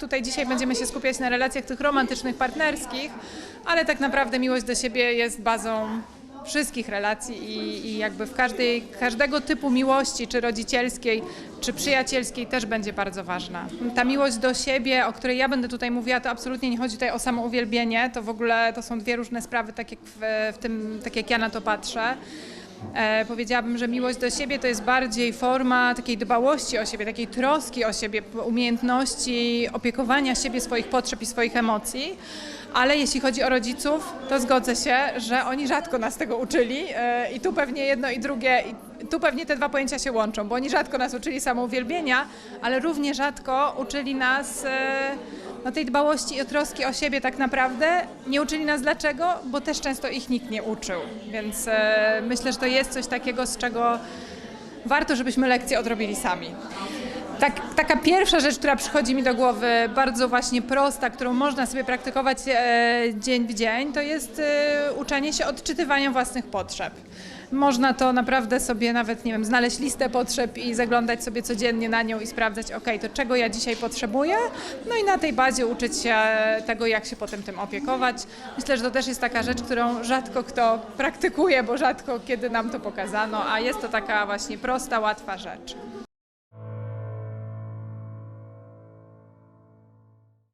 Tutaj dzisiaj będziemy się skupiać na relacjach tych romantycznych, partnerskich, ale tak naprawdę miłość do siebie jest bazą wszystkich relacji i, i jakby w każdej, każdego typu miłości, czy rodzicielskiej, czy przyjacielskiej też będzie bardzo ważna. Ta miłość do siebie, o której ja będę tutaj mówiła, to absolutnie nie chodzi tutaj o samouwielbienie, to w ogóle to są dwie różne sprawy, tak jak, w, w tym, tak jak ja na to patrzę. E, powiedziałabym, że miłość do siebie to jest bardziej forma takiej dbałości o siebie, takiej troski o siebie, umiejętności opiekowania siebie, swoich potrzeb i swoich emocji. Ale jeśli chodzi o rodziców, to zgodzę się, że oni rzadko nas tego uczyli e, i tu pewnie jedno i drugie, i tu pewnie te dwa pojęcia się łączą, bo oni rzadko nas uczyli samouwielbienia, ale równie rzadko uczyli nas e, no, tej dbałości i troski o siebie tak naprawdę. Nie uczyli nas dlaczego, bo też często ich nikt nie uczył, więc e, myślę, że to jest coś takiego, z czego warto, żebyśmy lekcje odrobili sami. Tak, taka pierwsza rzecz, która przychodzi mi do głowy, bardzo właśnie prosta, którą można sobie praktykować e, dzień w dzień, to jest e, uczenie się odczytywania własnych potrzeb. Można to naprawdę sobie nawet, nie wiem, znaleźć listę potrzeb i zaglądać sobie codziennie na nią i sprawdzać, ok, to czego ja dzisiaj potrzebuję, no i na tej bazie uczyć się tego, jak się potem tym opiekować. Myślę, że to też jest taka rzecz, którą rzadko kto praktykuje, bo rzadko kiedy nam to pokazano, a jest to taka właśnie prosta, łatwa rzecz.